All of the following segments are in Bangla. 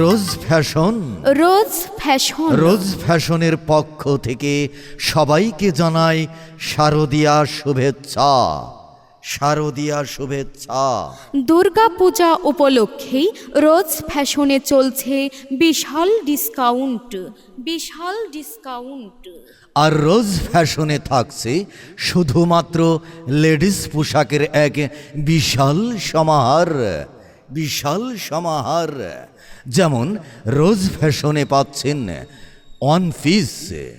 রোজ ফ্যাশন। রোজ ফ্যাশন। রোজ ফ্যাশনের পক্ষ থেকে সবাইকে জানাই শারদিয়া শুভেচ্ছা। শারদিয়া শুভেচ্ছা। দুর্গা পূজা উপলক্ষেই রোজ ফ্যাশনে চলছে বিশাল ডিসকাউন্ট বিশাল ডিসকাউন্ট। আর রোজ ফ্যাশনে থাকছে শুধুমাত্র লেডিস পোশাকের এক বিশাল সমাহার। বিশাল সমাহার যেমন রোজ ফ্যাশনে পাচ্ছেন one piece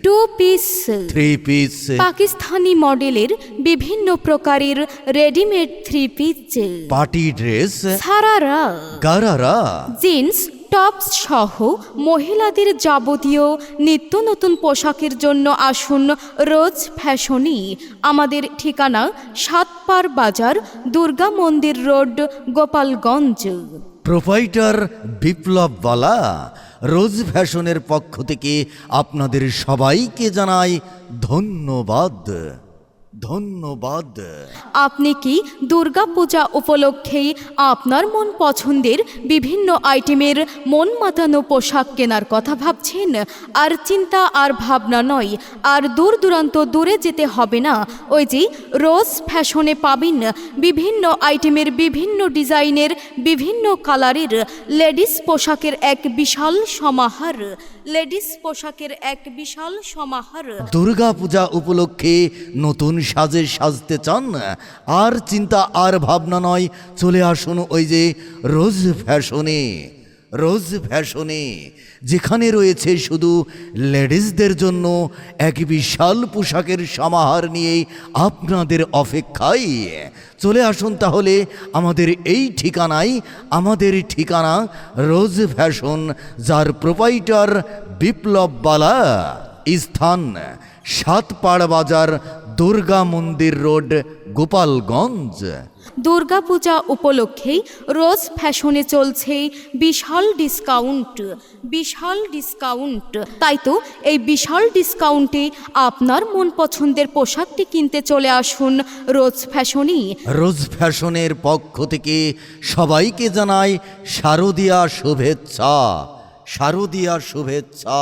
two piece three piece Pakistani মডেলের বিভিন্ন প্রকারের readymade three piece party dress sharara gharara jeans tops সহ মহিলাদের যাবতীয় নিত্য নতুন পোশাকের জন্য আসুন রোজ ফ্যাশনই। আমাদের ঠিকানা সাতপার বাজার, দুর্গা মন্দির রোড, গোপালগঞ্জ। প্রোপাইটার বিপ্লব বালা রোজ ফ্যাশনের পক্ষ থেকে আপনাদের সবাইকে জানাই ধন্যবাদ। ধন্যবাদ। আপনি কি দুর্গাপূজা উপলক্ষেই আপনার মন পছন্দের বিভিন্ন আইটেমের মন মাতানো পোশাক কেনার কথা ভাবছেন? আর চিন্তা আর ভাবনা নয় আর দূর দূরান্ত দূরে যেতে হবে না। ওই যে রোজ ফ্যাশনে পাবেন বিভিন্ন আইটেমের বিভিন্ন ডিজাইনের বিভিন্ন কালারের লেডিস পোশাকের এক বিশাল সমাহার। লেডিস পোশাকের এক বিশাল সমাহার। দুর্গা পূজা উপলক্ষে নতুন সাজে সাজতে চান, আর চিন্তা আর ভাবনা নয়। চলে আসুন ওই যে রোজ ফ্যাশনে রোজ ফ্যাশনে, যেখানে রয়েছে শুধু লেডিসদের জন্য এক বিশাল পোশাকের সমাহার নিয়ে আপনাদের অপেক্ষায়। চলে আসুন তাহলে আমাদের এই ঠিকানায়, আমাদের ঠিকানা রোজ ফ্যাশন, যার প্রোপাইটার বিপ্লব বালা স্থান সাতপাড় বাজার দুর্গা মন্দির রোড গোপালগঞ্জ। দুর্গাপূজা উপলক্ষেই রোজ ফ্যাশনে চলছে বিশাল ডিসকাউন্ট বিশাল ডিসকাউন্ট। তাই তো এই বিশাল ডিসকাউন্টে আপনার মন পছন্দের পোশাকটি কিনতে চলে আসুন রোজ ফ্যাশনই। রোজ ফ্যাশনের পক্ষ থেকে সবাইকে জানাই শারদিয়া শুভেচ্ছা শারদিয়া শুভেচ্ছা।